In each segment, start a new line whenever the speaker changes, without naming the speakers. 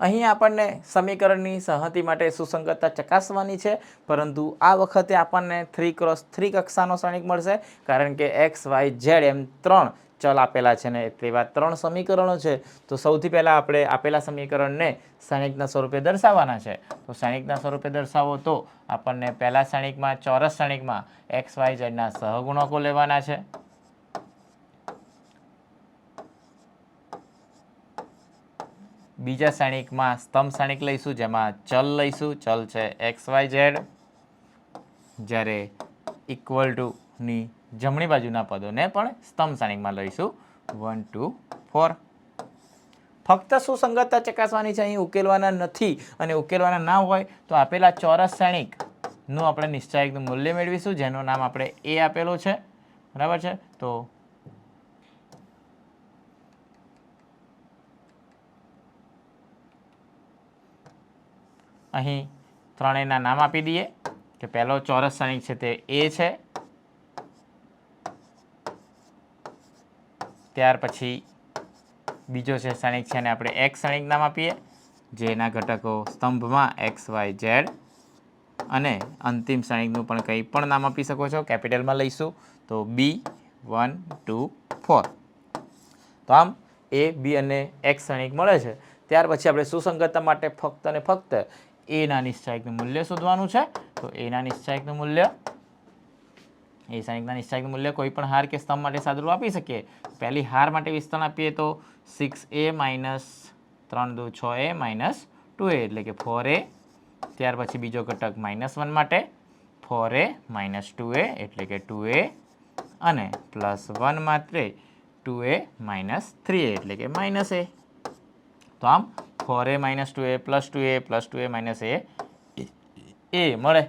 અહીં આપણને સમીકરણની સહતી માટે સુસંગતતા ચકાસવાની છે. પરંતુ આ વખતે આપણને થ્રી ક્રોસ થ્રી કક્ષાનો શ્રેણિક મળશે. કારણ કે એક્સ, વાય, ઝેડ એમ ત્રણ ચલ આપેલા છે ને તેવા ત્રણ સમીકરણો છે. તો સૌથી પહેલાં આપણે આપેલા સમીકરણને શ્રેણિકના સ્વરૂપે દર્શાવવાના છે. તો શ્રેણિકના સ્વરૂપે દર્શાવો તો આપણને પહેલાં શ્રેણિકમાં, ચોરસ શ્રેણિકમાં એક્સ, વાય, ઝેડના સહગુણકો લેવાના છે. બીજા શ્રેણિકમાં સ્તંભ શ્રેણિક લઈશું, જેમાં ચલ લઈશું. ચલ છે એક્સ, વાય, ઝેડ. જ્યારે ઇક્વલ ટુની જમણી બાજુના પદોને પણ સ્તંભ શ્રેણિકમાં લઈશું. વન ટુ ફોર ફક્ત સુસંગતતા ચકાસવાની છે, અહીં ઉકેલવાના નથી અને ઉકેલવાના ના હોય તો આપેલા ચોરસ શ્રેણિકનું આપણે નિશ્ચાયકનું મૂલ્ય મેળવીશું, જેનું નામ આપણે એ આપેલું છે. બરાબર છે? તો અહીં ત્રણેયના નામ આપી દઈએ. કે પહેલો ચોરસ સૈનિક છે તે એ છે. ત્યાર પછી બીજો છે શ્રેણિક છે અને આપણે એક્સ સૈનિક નામ આપીએ. જેના ઘટકો સ્તંભમાં એક્સ, વાય, ઝેડ અને અંતિમ શ્રેણિકનું પણ કંઈ પણ નામ આપી શકો છો. કેપિટલમાં લઈશું તો બી, વન, ટુ, ફોર. તો આમ એ, બી અને એક્સ સૈનિક મળે છે. ત્યાર પછી આપણે સુસંગતતા માટે ફક્ત અને ફક્ત એના નિશ્ચાયકનું મૂલ્ય શોધવાનું છે. તો એના નિશ્ચાયકનું મૂલ્ય એ સૈનિકના નિશ્ચાયકનું મૂલ્ય કોઈ પણ હાર કે સ્તંભ માટે સાદરૂપ આપી શકીએ. પહેલી હાર માટે વિસ્તરણ આપીએ તો સિક્સ એ માઇનસ ત્રણ દો છ એ માઇનસ ટુ એ એટલે કે ફોર એ ત્યાર પછી બીજો ઘટક માઇનસ વન માટે four A minus two A એટલે કે ટુ એ અને પ્લસ વન માટે two A minus three A એટલે કે માઇનસ એ તો આમ four A minus two A plus two A plus two A minus A. એ મળે.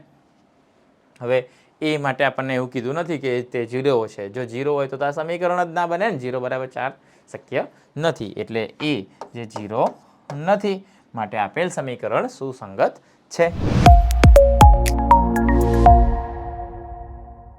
હવે એ માટે આપણને એવું કીધું નથી કે તે જીરો છે. જો જીરો હોય તો તો આ સમીકરણ જ ના બને ને. જીરો બરાબર ચાર શક્ય નથી. એટલે એ જે જીરો નથી, માટે આપેલ સમીકરણ સુસંગત છે.